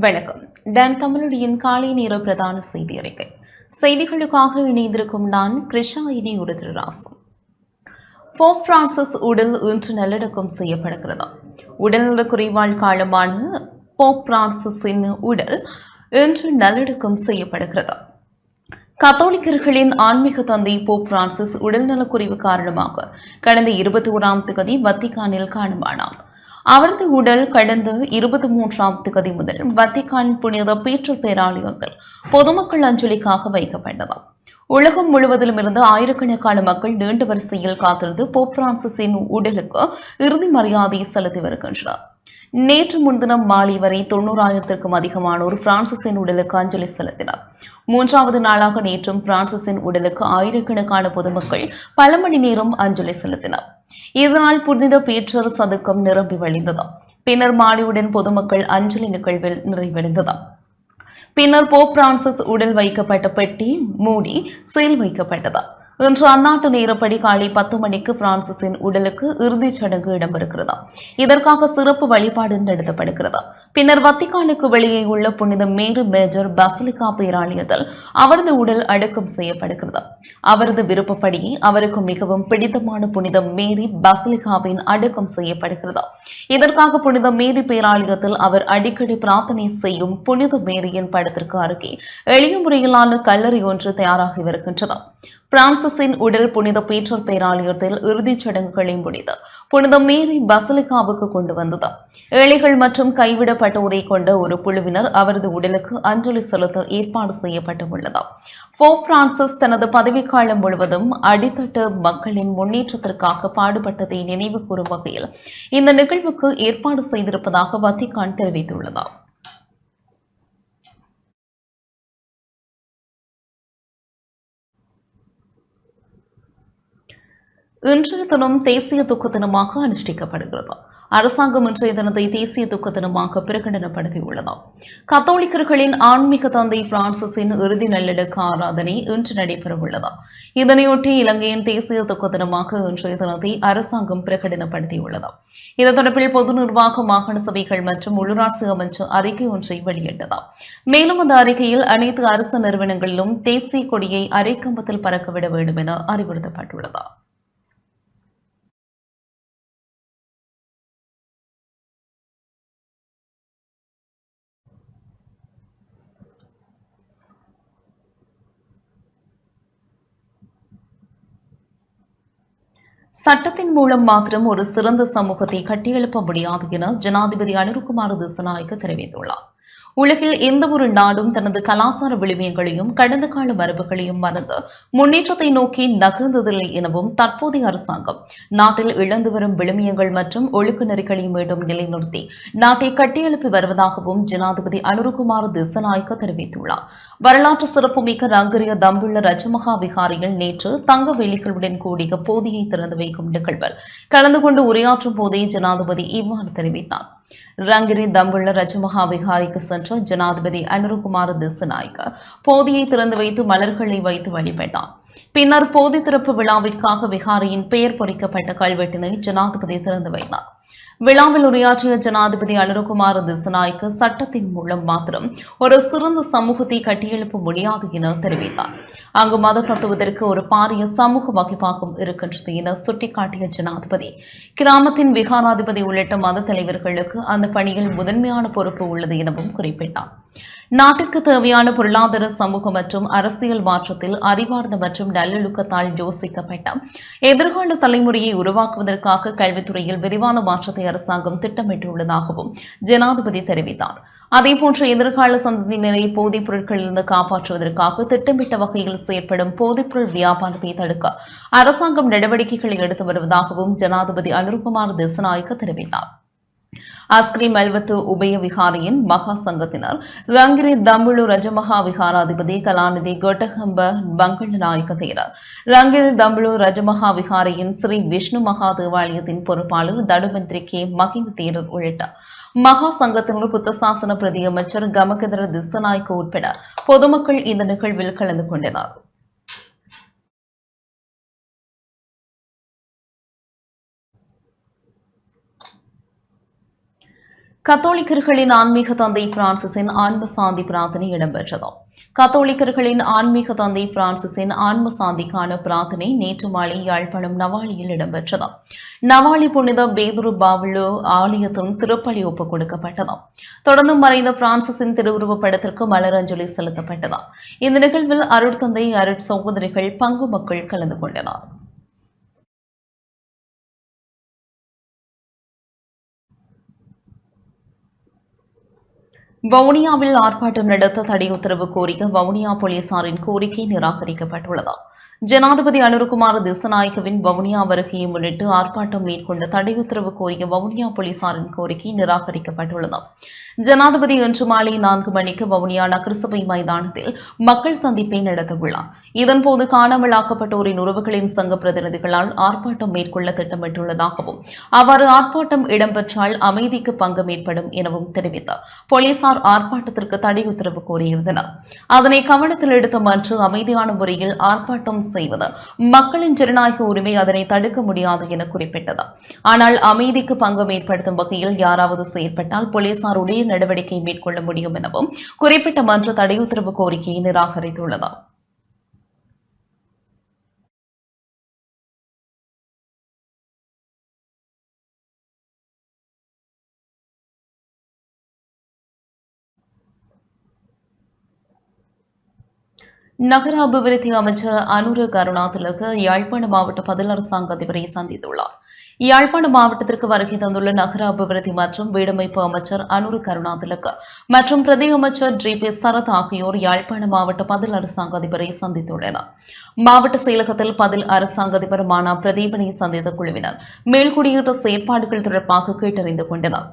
வணக்கம். டன் தமிழொலியின் காலை நேர பிரதான செய்தி அறிக்கை. செய்திகளுக்காக இணைந்திருக்கும் நான் கிருஷ்ணாயினி ராசு. போப் பிரான்சிஸ் உடல் இன்று நல்லடக்கம் செய்யப்படுகிறது? உடல்நலக் குறைவால் காலமான போப் பிரான்சிஸின் உடல் இன்று நல்லடக்கம் செய்யப்படுகிறது? கத்தோலிக்கர்களின் ஆன்மீக தந்தை போப் பிரான்சிஸ் உடல்நலக்குறைவு காரணமாக கடந்த இருபத்தி ஓராம் தேதி வத்திகானில் காணமானார் அவரது உடல் கடந்த இருபத்தி மூன்றாம் திகதி முதல் வத்திகான் புனித பீற்றல் பேராலயத்தில் பொதுமக்கள் அஞ்சலிக்காக வைக்கப்பட்டது உலகம் முழுவதிலும் இருந்து ஆயிரக்கணக்கான மக்கள் நீண்ட வரிசையில் காத்திருந்து போப் பிரான்சிஸின் உடலுக்கு இறுதி மரியாதை செலுத்தி வருகின்றனர். நேற்று முன்தினம் மாலை வரை தொண்ணூறாயிரத்திற்கும் அதிகமானோர் பிரான்சிஸின் உடலுக்கு அஞ்சலி செலுத்தினர். மூன்றாவது நாளாக நேற்றும் பிரான்சிஸின் உடலுக்கு ஆயிரக்கணக்கான பொதுமக்கள் பல மணி நேரம் அஞ்சலி செலுத்தினர். இதனால் புனித பேற்றர் சதுக்கம் நிரம்பி வழிந்தது. பின்னர் மாலையுடன் பொதுமக்கள் அஞ்சலி நிகழ்வில் நிறைவடைந்தது. பின்னர் போப் பிரான்சிஸ் உடல் வைக்கப்பட்ட பெட்டி மூடி சீல் வைக்கப்பட்டது. இன்று அந்நாட்டு நேரப்படி காலை பத்து மணிக்கு பிரான்சிஸின் உடலுக்கு இறுதிச் சடங்கு இடம்பெறுகிறது. இதற்காக சிறப்பு வழிபாடு நடத்தப்படுகிறது. பின்னர் வத்திக்கானுக்கு வெளியே உள்ள புனித மேரு மேஜர் பசிலிகா பேராலயத்தில் அவரது உடல் அடக்கம் செய்யப்படுகிறது. அவரது விருப்பப்படி அவருக்கு மிகவும் பிடித்தமான புனித மேரி பசிலிகாவின் அடக்கம் செய்யப்படுகிறது. இதற்காக புனித மேரி பேராலயத்தில் அவர் அடிக்கடி பிரார்த்தனை செய்யும் புனித மேரியின் படத்திற்கு அருகே எளிய முறையிலான கல்லறை ஒன்று தயாராகி வருகின்றது. பிரான்சிஸின் உடல் புனித பீட்டர் பேராலயத்தில் இறுதிச் சடங்குகளை முடித்து புனித மேரி பசலிகாவுக்கு கொண்டு வந்தது. ஏழைகள் மற்றும் கைவிடப்பட்டோரை கொண்ட ஒரு குழுவினர் அவரது உடலுக்கு அஞ்சலி செலுத்த ஏற்பாடு செய்யப்பட்டுள்ளது. போப் பிரான்சிஸ் தனது பதவிக்காலம் முழுவதும் அடித்தட்டு மக்களின் முன்னேற்றத்திற்காக பாடுபட்டதை நினைவு கூறும் வகையில் இந்த நிகழ்வுக்கு ஏற்பாடு செய்திருப்பதாக வத்திகான் தெரிவித்துள்ளது. இன்றைய தினம் தேசிய துக்க தினமாக அனுஷ்டிக்கப்படுகிறது. அரசாங்கம் இன்றைய தினத்தை தேசிய துக்க தினமாக பிரகடனப்படுத்தியுள்ளது கத்தோலிக்கர்களின் ஆன்மீக தந்தை பிரான்சிஸின் இறுதி நல்லிடக்க ஆராதனை இன்று நடைபெறவுள்ளது இதனையொட்டி இலங்கையின் தேசிய துக்க தினமாக இன்றைய தினத்தை அரசாங்கம் பிரகடனப்படுத்தியுள்ளது இது தொடர்பில் பொது நிர்வாக மாகாண சபைகள் மற்றும் உள்ளூராட்சி அமைச்சு அறிக்கை ஒன்றை வெளியிட்டது மேலும் அந்த அறிக்கையில் அனைத்து அரசு நிறுவனங்களிலும் தேசிய கொடியை அரைக்கம்பத்தில் பறக்கவிட வேண்டும் என அறிவுறுத்தப்பட்டுள்ளது சட்டத்தின் மூலம் மாத்திரம் ஒரு சிறந்த சமூகத்தை கட்டியெழுப்ப முடியாது என ஜனாதிபதி அனுருகுமார் திசநாயக்க தெரிவித்துள்ளார். உலகில் எந்த ஒரு நாடும் தனது கலாச்சார விழுமியங்களையும் கடந்த கால மரபுகளையும் மறந்து முன்னேற்றத்தை நோக்கி நகர்ந்ததில்லை எனவும் தற்போதைய அரசாங்கம் நாட்டில் இழந்து வரும் விழுமியங்கள் மற்றும் ஒழுக்க நெறிகளை மீண்டும் நிலைநிறுத்தி நாட்டை கட்டியெழுப்பி வருவதாகவும் ஜனாதிபதி அனுருகுமார் திசநாயக்க தெரிவித்துள்ளார். வரலாற்று சிறப்புமிக்க ரங்கரிய தம்புள்ள ரஜமகா விகாரியில் நேற்று தங்க வேலிகளுடன் கூடிய போதியை திறந்து வைக்கும் நிகழ்வில் கலந்து கொண்டு உரையாற்றும் போதே ஜனாதிபதி இவ்வாறு தெரிவித்தார். ரங்கிரி தம்புள்ள ரஜமகா விகாரிக்கு சென்ற ஜனாதிபதி அனுருகுமார் திசநாயக்க போதியை திறந்து வைத்து மலர்களை வைத்து வழிபட்டார். பின்னர் போதி திறப்பு விழாவிற்காக விகாரியின் பெயர் பொறிக்கப்பட்ட கல்வெட்டினை ஜனாதிபதி திறந்து வைத்தார். விழாவில் உரையாற்றிய ஜனாதிபதி அனுரகுமார் திசநாய்க்கு சட்டத்தின் மூலம் மாத்திரம் ஒரு சிறந்த சமூகத்தை கட்டியெழுப்ப முடியாது என தெரிவித்தார். அங்கு மத தத்துவத்திற்கு ஒரு பாரிய சமூக வகைப்பாகும் இருக்கின்றது என சுட்டிக்காட்டிய ஜனாதிபதி கிராமத்தின் விகாராதிபதி உள்ளிட்ட மத தலைவர்களுக்கு அந்த பணியில் முதன்மையான பொறுப்பு உள்ளது எனவும் குறிப்பிட்டார். நாட்டிற்கு தேவையான பொருளாதார சமூக மற்றும் அரசியல் மாற்றத்தில் அறிவார்ந்த மற்றும் நல்லொழுக்கத்தால் யோசிக்கப்பட்ட எதிர்கால தலைமுறையை உருவாக்குவதற்காக கல்வித்துறையில் விரிவான மாற்றத்தை அரசாங்கம் திட்டமிட்டுள்ளதாகவும் ஜனாதிபதி தெரிவித்தார். அதேபோன்று எதிர்கால சந்ததியினரை போதைப் பொருட்களிலிருந்து காப்பாற்றுவதற்காக திட்டமிட்ட வகையில் செயற்படும் போதைப்பொருள் வியாபாரத்தை தடுக்க அரசாங்கம் நடவடிக்கைகளை எடுத்து வருவதாகவும் ஜனாதிபதி அனுர்குமார் திசநாயக்க தெரிவித்தார். அஸ்கிரி மல்வத்து உபய விகாரியின் மகா சங்கத்தினர் ரங்கிரி தம்புழு ரஜமகா விகாராதிபதி கலாநிதி கொட்டகம்ப பங்கள நாயக்க தேரர். ரங்கிரி தம்புழு ரஜமகா விகாரியின் ஸ்ரீ விஷ்ணு மகா தேவாலயத்தின் பொறுப்பாளர் தடுமந்திரி கே மகிந்த தேரர் உள்ளிட்டார். மகா சங்கத்தினர் புத்தசாசன பிரதியமைச்சர் கமகதர திஸ்தநாய்க்கு உட்பட பொதுமக்கள் இந்த நிகழ்வில் கலந்து கொண்டனர். கத்தோலிக்கர்களின் ஆன்மீக தந்தை பிரான்சிஸின் ஆன்ம சாந்தி பிரார்த்தனை இடம்பெற்றது. கத்தோலிக்கர்களின் ஆன்மீக தந்தை பிரான்சிஸின் ஆன்ம சாந்திக்கான பிரார்த்தனை நேற்று மாலை யாழ்ப்பாணம் நவாலியில் இடம்பெற்றது. நவாலி புனித பேதுரு பாவலு ஆலயத்தின் திருப்பலி ஒப்பு கொடுக்கப்பட்டது. தொடர்ந்து மறைந்த பிரான்சிஸின் திருவுருவப் படத்திற்கு மலரஞ்சலி செலுத்தப்பட்டது. இந்த நிகழ்வில் அருட்தந்தை அருட் சகோதரிகள் பங்கு மக்கள் கலந்து கொண்டனர். வவுனியாவில் ஆர்ப்பாட்டம் நடத்த தடை உத்தரவு கோரிக்க வவுனியா போலீசாரின் கோரிக்கை நிராகரிக்கப்பட்டுள்ளது. ஜனாதிபதி அனுருகுமார் திசநாயகவின் வவுனியா வருகையை முன்னிட்டு ஆர்ப்பாட்டம் மேற்கொண்ட தடை உத்தரவு கோரிய வவுனியா போலீசாரின் கோரிக்கை நிராகரிக்கப்பட்டுள்ளது. ஜனாதிபதி இன்று மாலை நான்கு மணிக்கு வவுனியா நகரசபை மைதானத்தில் மக்கள் சந்திப்பை நடத்தவுள்ளார். இதன்போது காணாமலாக்கப்பட்டோரின் உறவுகளின் சங்க பிரதிநிதிகளால் ஆர்ப்பாட்டம் மேற்கொள்ள திட்டமிட்டுள்ளதாகவும் அவ்வாறு ஆர்ப்பாட்டம் இடம்பெற்றால் அமைதிக்கு பங்கம் ஏற்படும் எனவும் தெரிவித்தார். போலீசார் ஆர்ப்பாட்டத்திற்கு தடை உத்தரவு கோரியிருந்தனர். அதனை கவனத்தில் எடுத்த மன்று அமைதியான முறையில் ஆர்ப்பாட்டம் செய்வது மக்களின் ஜனநாயக உரிமை அதனை தடுக்க முடியாது என குறிப்பிட்டது. ஆனால் அமைதிக்கு பங்கம் ஏற்படுத்தும் வகையில் யாராவது செயற்பட்டால் போலீசார் உடைய நடவடிக்கை மேற்கொள்ள முடியும் எனவும் குறிப்பிட்ட மன்ற தடை உத்தரவு கோரிக்கையை நிராகரித்துள்ளது நகர அபிவிருத்தி அமைச்சர் அனுர கருணாதிலக யாழ்ப்பாண மாவட்ட பதில் அரசாங்க அதிபரை சந்தித்துள்ளார். யாழ்ப்பாண மாவட்டத்திற்கு வருகை தந்துள்ள நகர அபிவிருத்தி மற்றும் வீடமைப்பு அமைச்சர் அனுரு கருணாதிலக்கு மற்றும் பிரதி அமைச்சர் ஜி பி சரத் ஆகியோர் யாழ்ப்பாண மாவட்ட பதில் அரசாங்க அதிபரை சந்தித்துள்ளனர். மாவட்ட செயலகத்தில் பதில் அரசாங்க அதிபருமான பிரதீபனை சந்தித்த குழுவினர் மேல்குடியேற்ற செயற்பாடுகள் தொடர்பாக கேட்டறிந்து கொண்டனர்.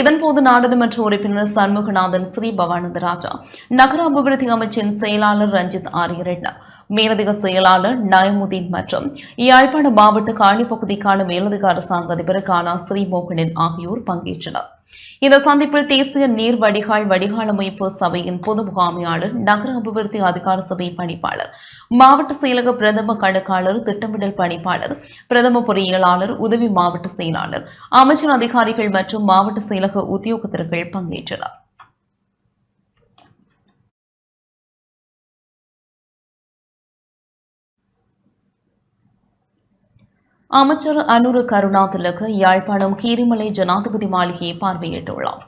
இதன்போது நாடாளுமன்ற உறுப்பினர் சண்முகநாதன் ஸ்ரீ பவானந்த ராஜா நகர அபிவிருத்தி அமைச்சின் செயலாளர் ரஞ்சித் ஆரியரெட்னா மேலதிக செயலாளர் நயமுதீன் மற்றும் யாழ்ப்பாண மாவட்ட காணி பகுதிக்கான மேலதிக அரசாங்க அதிபர் கானா ஸ்ரீமோகனின் ஆகியோர் பங்கேற்றனர். இந்த சந்திப்பில் தேசிய நீர் வடிகால் வடிகால் அமைப்பு சபையின் பொது முகாமையாளர் நகர அபிவிருத்தி அதிகார சபை பணிப்பாளர் மாவட்ட செயலக பிரதம கணக்காளர் திட்டமிடல் பணிப்பாளர் பிரதம பொறியியலாளர் உதவி மாவட்ட செயலாளர் அமைச்சர் அதிகாரிகள் மற்றும் மாவட்ட செயலக உத்தியோகத்தர்கள் பங்கேற்றனர். அமைச்சர் அனுரு கருணாதிலக யாழ்ப்பாணம் கீரிமலை ஜனாதிபதி மாளிகையை பார்வையிட்டுள்ளார்.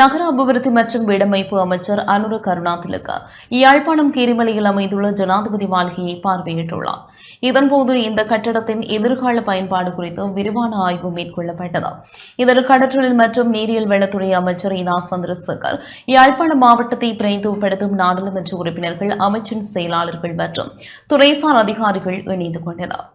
நகர அபிவிருத்தி மற்றும் வீடமைப்பு அமைச்சர் அனுரு கருணாதிலக யாழ்ப்பாணம் கீரிமலையில் அமைந்துள்ள ஜனாதிபதி மாளிகையை பார்வையிட்டுள்ளார். இதன்போது இந்த கட்டடத்தின் எதிர்கால பயன்பாடு குறித்து விரிவான ஆய்வு மேற்கொள்ளப்பட்டது. இதற்கு கடற்றொழில் மற்றும் நீரியல் வளத்துறை அமைச்சர் இனா சந்திரசேகர் யாழ்ப்பாண மாவட்டத்தை பிரதிநிதிப்படுத்தும் நாடாளுமன்ற உறுப்பினர்கள் அமைச்சின் செயலாளர்கள் மற்றும் துறைசார் அதிகாரிகள் இணைந்து கொண்டனர்.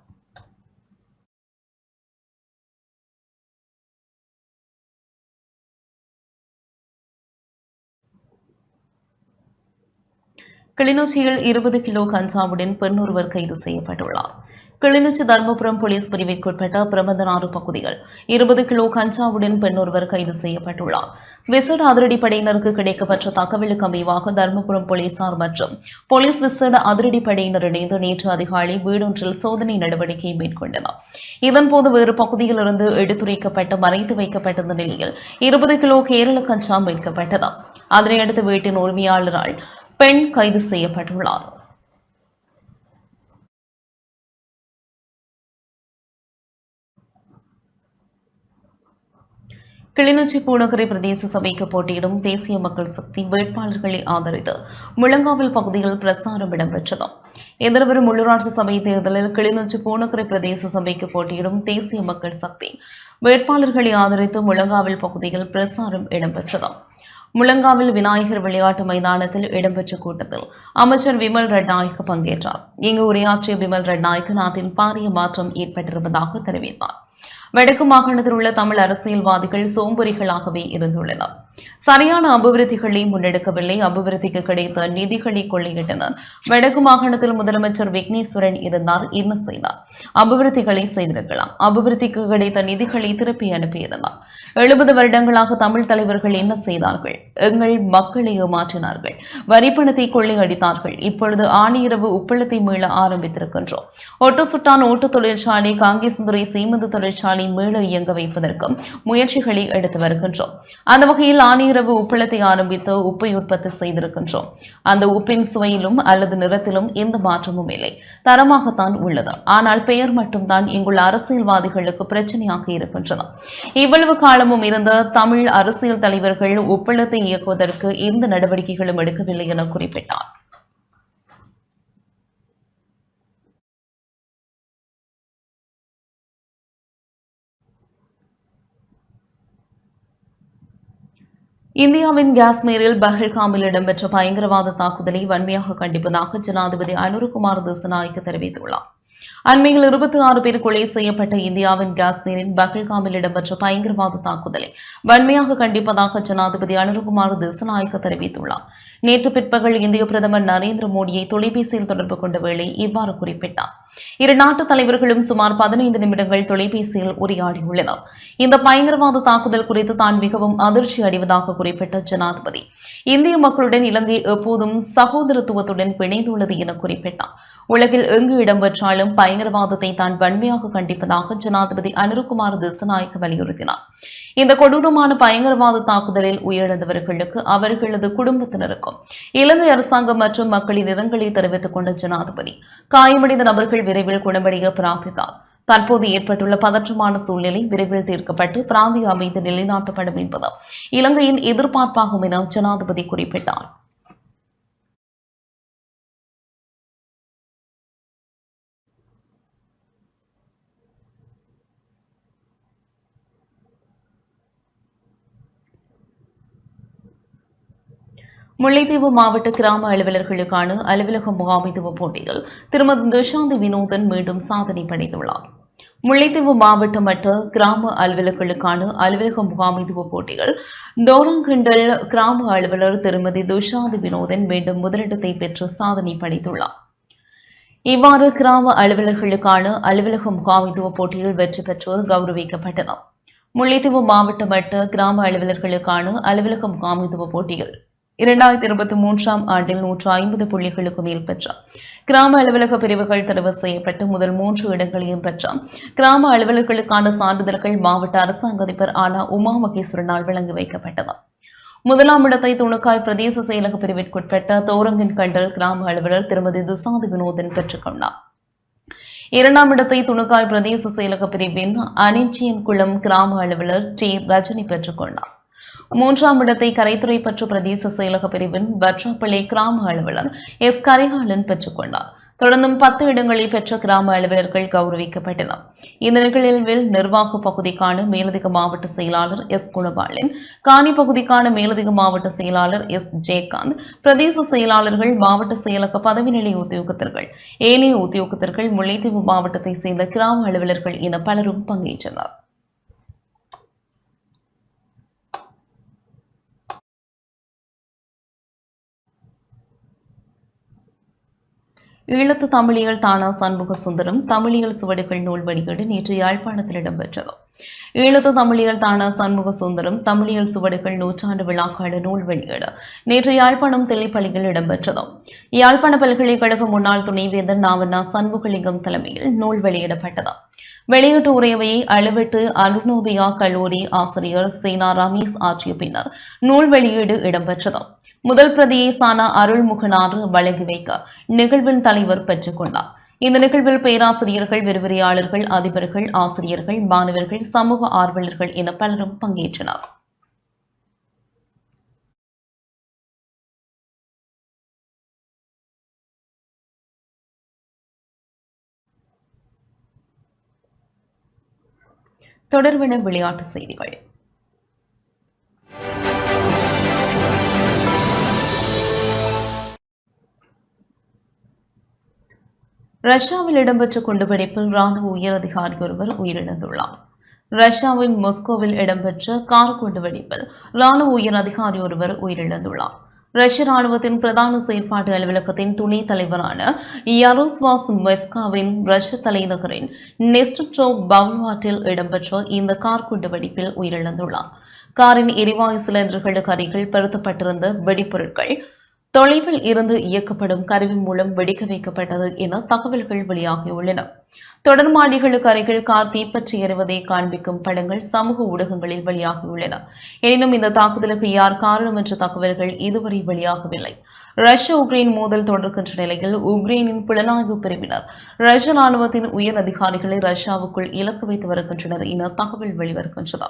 கிளிநொச்சியில் இருபது கிலோ கஞ்சாவுடன் பெண் ஒருவர் கைது செய்யப்பட்டுள்ளார். கிளிநொச்சி தர்மபுரம் போலீஸ் பிரிவிற்குட்பட்ட பிரபந்தனாறு பகுதியில் இருபது கிலோ கஞ்சாவுடன் பெண் ஒருவர் கைது செய்யப்பட்டுள்ளார். விசேட அதிரடிப்படையினருக்கு கிடைக்கப்பட்ட தகவலுக்கு அமைவாக தர்மபுரம் போலீசார் மற்றும் போலீஸ் விசேட அதிரடிப்படையினர் இணைந்து நேற்று அதிகாலை வீடொன்றில் சோதனை நடவடிக்கை மேற்கொண்டனர். இதன்போது வேறு பகுதியிலிருந்து எடுத்துரைக்கப்பட்டு மறைத்து வைக்கப்பட்டிருந்த நிலையில் இருபது கிலோ கேரள கஞ்சா மீட்கப்பட்டது. அதனையடுத்து வீட்டின் உரிமையாளரால் பெண் கைது செய்யப்பட்டுள்ளார். கிளிநொச்சி பூநகரை பிரதேச சபைக்கு போட்டியிடும் தேசிய மக்கள் சக்தி வேட்பாளர்களை ஆதரித்து முழங்காவில் பகுதியில் பிரசாரம் இடம்பெற்றது. எதிர்வரும் உள்ளூராட்சி சபை தேர்தலில் கிளிநொச்சி பூநகரை பிரதேச சபைக்கு போட்டியிடும் தேசிய மக்கள் சக்தி வேட்பாளர்களை ஆதரித்து முழங்காவில் பகுதியில் பிரசாரம் இடம்பெற்றது. முழங்காவில் விநாயகர் விளையாட்டு மைதானத்தில் இடம்பெற்ற கூட்டத்தில் அமைச்சர் விமல் ரட்நாயக் பங்கேற்றார். இங்கு உரையாற்றிய விமல் ரட்நாயக் நாட்டின் பாரிய மாற்றம் ஏற்பட்டிருப்பதாக தெரிவித்தார். வடக்கு மாகாணத்தில் உள்ள தமிழ் அரசியல்வாதிகள் சோம்பறிகளாகவே இருந்துள்ளனர். சரியான அபிவிருத்திகளை முன்னெடுக்கவில்லை. அபிவிருத்திக்கு கிடைத்த நிதிகளை கொள்ளையிட்டனர். வடக்கு மாகாணத்தில் முதலமைச்சர் விக்னேஸ்வரன் இருந்தார். என்ன செய்தார்? அபிவிருத்திகளை செய்திருக்கலாம். அபிவிருத்திக்கு கிடைத்த நிதிகளை திருப்பி அனுப்பியிருந்தார். எழுபது வருடங்களாக தமிழ் தலைவர்கள் என்ன செய்தார்கள்? எங்கள் மக்களை ஏமாற்றினார்கள். வரிப்பணத்தை கொள்ளையடித்தார்கள். இப்பொழுது ஆணியிரவு உப்பளத்தை மீள ஆரம்பித்திருக்கின்றோம். ஒட்டு சுட்டான் ஓட்டு தொழிற்சாலை காங்கேசந்துறை சீமந்து தொழிற்சாலை மீள இயங்க வைப்பதற்கும் முயற்சிகளை எடுத்து வருகின்றோம். அந்த வகையில் ஆணியிரவு உப்பளத்தை ஆரம்பித்து உப்பை உற்பத்தி செய்திருக்கின்றோம். அந்த உப்பின் சுவையிலும் அல்லது நிறத்திலும் எந்த மாற்றமும் இல்லை. தரமாகத்தான் உள்ளது. ஆனால் பெயர் மட்டும்தான் இங்குள்ள அரசியல்வாதிகளுக்கு பிரச்சனையாக இருக்கின்றது. இவ்வளவு காலமும் இருந்த தமிழ் அரசியல் தலைவர்கள் உப்பளத்தை இயக்குவதற்கு எந்த நடவடிக்கைகளும் எடுக்கவில்லை என குறிப்பிட்டார். இந்தியாவின் காஷ்மீரில் பஹல்காமில் இடம்பெற்ற பயங்கரவாத தாக்குதலை வன்மையாக கண்டிப்பதாக ஜனாதிபதி அனுருகுமார் திசநாயக்க தெரிவித்துள்ளார். அண்மையில் இருபத்தி ஆறு பேர் கொலை செய்யப்பட்ட இந்தியாவின் காஷ்மீரின் பஹல்காமில் இடம்பெற்ற பயங்கரவாத தாக்குதலை வன்மையாக கண்டிப்பதாக ஜனாதிபதி அனுருகுமார் திசநாயக்க தெரிவித்துள்ளார். நேற்று பிற்பகல் இந்திய பிரதமர் நரேந்திர மோடியை தொலைபேசியில் தொடர்பு கொண்ட வேளை இவ்வாறு குறிப்பிட்டார். இரு நாட்டு தலைவர்களும் சுமார் பதினைந்து நிமிடங்கள் தொலைபேசியில் உரையாடியுள்ளனர். இந்த பயங்கரவாத தாக்குதல் குறித்து தான் மிகவும் அதிர்ச்சி அடைவதாக குறிப்பிட்ட ஜனாதிபதி. இந்திய மக்களுடன் இலங்கை எப்போதும் சகோதரத்துவத்துடன் பிணைந்துள்ளது என குறிப்பிட்டார். உலகில் எங்கு இடம்பெற்றாலும் பயங்கரவாதத்தை தான் வன்மையாக கண்டிப்பதாக ஜனாதிபதி அனுருகுமார் திசநாயக்க வலியுறுத்தினார். இந்த கொடூரமான பயங்கரவாத தாக்குதலில் உயிரிழந்தவர்களுக்கு அவர்களது குடும்பத்தினருக்கும் இலங்கை அரசாங்கம் மற்றும் மக்களின் இரங்கலை தெரிவித்துக் கொண்ட ஜனாதிபதி காயமடைந்த நபர்கள் விரைவில் குணமடைய பிரார்த்தித்தார். தற்போது ஏற்பட்டுள்ள பதற்றமான சூழ்நிலை விரைவில் தீர்க்கப்பட்டு பிராந்திய அமைதி நிலைநாட்டப்படும் என்பது இலங்கையின் எதிர்பார்ப்பாகும் என ஜனாதிபதி குறிப்பிட்டார். முல்லைத்தீவு மாவட்ட கிராம அலுவலர்களுக்கான அலுவலக முகாமைத்துவ போட்டியில் திருமதி துஷாந்தி வினோதன் மீண்டும் சாதனை படைத்துள்ளார். முல்லைத்தீவு மாவட்ட மற்ற கிராம அலுவலர்களுக்கான அலுவலக முகாமைத்துவ போட்டிகள் தோரங்கிண்டல் கிராம அலுவலர் திருமதி துஷாந்தி வினோதன் மீண்டும் முதலிடத்தை பெற்று சாதனை படைத்துள்ளார். இவ்வாறு கிராம அலுவலர்களுக்கான அலுவலக முகாமைத்துவ போட்டியில் வெற்றி பெற்றோர் கௌரவிக்கப்பட்டனர். முல்லைத்தீவு மாவட்ட மட்ட கிராம அலுவலர்களுக்கான அலுவலக முகாமைத்துவ போட்டிகள் இரண்டாயிரத்தி இருபத்தி மூன்றாம் ஆண்டில் நூற்று ஐம்பது புள்ளிகளுக்கு மேல் பெற்றார். கிராம அலுவலக பிரிவுகள் தெரிவு செய்யப்பட்டு முதல் மூன்று இடங்களையும் பெற்றார். கிராம அலுவலர்களுக்கான சான்றிதழ்கள் மாவட்ட அரசாங்க அதிபர் ஆனா உமா மகேஸ்வரனால் வழங்கி வைக்கப்பட்டது. முதலாம் இடத்தை துணுக்காய் பிரதேச செயலக பிரிவிற்குட்பட்ட தோரங்கின் கண்டல் கிராம அலுவலர் திருமதி துசாந்தி வினோதன் பெற்றுக்கொண்டார் இரண்டாம் இடத்தை துணுக்காய் பிரதேச செயலக பிரிவின் அனிச்சியன் குளம் கிராம அலுவலர் டி. ரஜினி பெற்றுக்கொண்டார் மூன்றாம் இடத்தை கரைத்துறை பற்று பிரதேச செயலக பிரிவின் வற்றாப்பள்ளி கிராம அலுவலர் எஸ். கரிகாலன் பெற்றுக்கொண்டார் தொடர்ந்தும் பத்து இடங்களில் பெற்ற கிராம அலுவலர்கள் கௌரவிக்கப்பட்டனர். இந்த நிகழ்வில் நிர்வாக பகுதிக்கான மேலதிக மாவட்ட செயலாளர் எஸ். குணபாலன் காணி பகுதிக்கான மேலதிக மாவட்ட செயலாளர் எஸ். ஜெயகாந்த் பிரதேச செயலாளர்கள் மாவட்ட செயலக பதவி நிலை உத்தியோகத்தர்கள் ஏனைய உத்தியோகத்தர்கள் முல்லைத்தீவு மாவட்டத்தை சேர்ந்த கிராம அலுவலர்கள் என பலரும் பங்கேற்றனர். ஈழத்து தமிழியல் தானா சண்முக சுந்தரம் தமிழியல் சுவடுகள் நூல் வெளியீடு நேற்று யாழ்ப்பாணத்தில் இடம்பெற்றது. ஈழத்து தமிழியல் தானா சண்முக சுந்தரம் தமிழியல் சுவடுகள் நூற்றாண்டு விழாக்கால நூல் வெளியீடு நேற்று யாழ்ப்பாணம் தெல்லிப்பள்ளியில் இடம்பெற்றது. யாழ்ப்பாண பல்கலைக்கழக முன்னாள் துணைவேந்தர் நாவண்ணா சண்முகலிங்கம் தலைமையில் நூல் வெளியிடப்பட்டது. வெளியீட்டு உரையவையை அளவிட்டு அருணோதயா கல்லூரி ஆசிரியர் சீனா ரமேஷ் ஆற்றிய பின்னர் நூல் வெளியீடு இடம்பெற்றது. முதல் பிரதியை சானா அருள்முகனார் வழங்கி வைக்க நிகழ்வின் தலைவர் பெற்றுக்கொண்டார் இந்த நிகழ்வில் பேராசிரியர்கள் விரிவுரையாளர்கள் அதிபர்கள் ஆசிரியர்கள் மாணவர்கள் சமூக ஆர்வலர்கள் என பலரும் பங்கேற்றனர். தொடர்வன விளையாட்டு செய்திகள். ரஷ்யாவில் இடம்பெற்ற குண்டுவெடிப்பில் ராணுவ உயர் அதிகாரி ஒருவர் உயிரிழந்துள்ளார். ரஷ்யாவின் மொஸ்கோவில் இடம்பெற்ற கார் குண்டுவெடிப்பில் ராணுவ உயர் அதிகாரி ஒருவர் உயிரிழந்துள்ளார். ரஷ்ய ராணுவத்தின் பிரதான செயற்பாட்டு அலுவலகத்தின் துணைத் தலைவரான யரோஸ்வாஸ் மெஸ்காவின் ரஷ்ய தலைநகரின் நெஸ்ட்ரோ பவ்வாட்டில் இடம்பெற்ற இந்த கார் குண்டு வெடிப்பில் உயிரிழந்துள்ளார். காரின் எரிவாயு சிலிண்டர்களுக்கு அருகில் பொருத்தப்பட்டிருந்த வெடிப்பொருட்கள் தொலைவில் இருந்து இயக்கப்படும் கருவி மூலம் வெடிக்க வைக்கப்பட்டது என தகவல்கள் வெளியாகியுள்ளன. தொடர்மாடிகளுக்கு அருகில் கார் தீப்பற்றி எறிவதை காண்பிக்கும் படங்கள் சமூக ஊடகங்களில் வெளியாகியுள்ளன. எனினும் இந்த தாக்குதலுக்கு யார் காரணம் என்ற தகவல்கள் இதுவரை வெளியாகவில்லை. ரஷ்ய உக்ரைன் மோதல் தொடர்கின்ற நிலையில் உக்ரைனின் புலனாய்வு பிரிவினர் ரஷ்ய ராணுவத்தின் உயர் அதிகாரிகளை ரஷ்யாவுக்குள் இலக்கு வைத்து வருகின்றனர் என தகவல் வெளிவருகின்றது